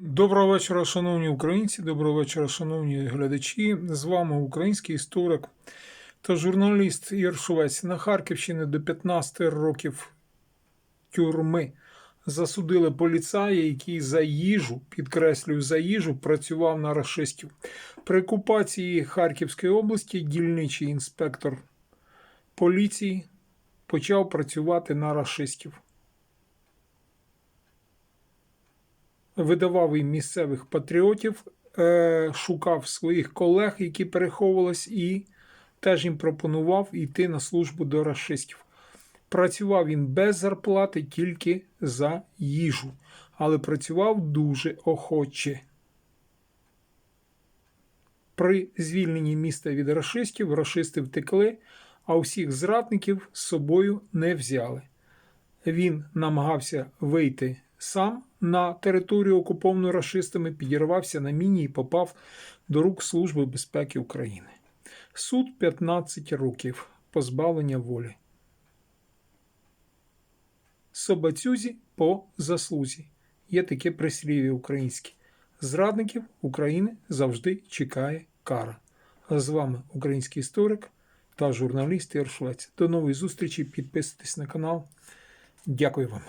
Доброго вечора, шановні українці, доброго вечора, шановні глядачі. З вами український історик та журналіст Ігор Шовець. На Харківщині до 15 років тюрми засудили поліцая, який за їжу, підкреслюю, за їжу, працював на рашистів. При окупації Харківської області дільничий інспектор поліції почав працювати на рашистів. Видавав їм місцевих патріотів, е, шукав своїх колег, які переховувались, і теж їм пропонував йти на службу до расистів. Працював він без зарплати тільки за їжу, але працював дуже охоче. При звільненні міста від рашистів рашисти втекли, а усіх зрадників з собою не взяли. Він намагався вийти сам на територію, окуповану рашистами, підірвався на міні і попав до рук Служби безпеки України. Суд 15 років позбавлення волі. Собацюзі по заслузі. Є таке прислів'я українське. Зрадників України завжди чекає кара. А з вами український історик та журналіст Ігор До нової зустрічі. Підписуйтесь на канал. Дякую вам.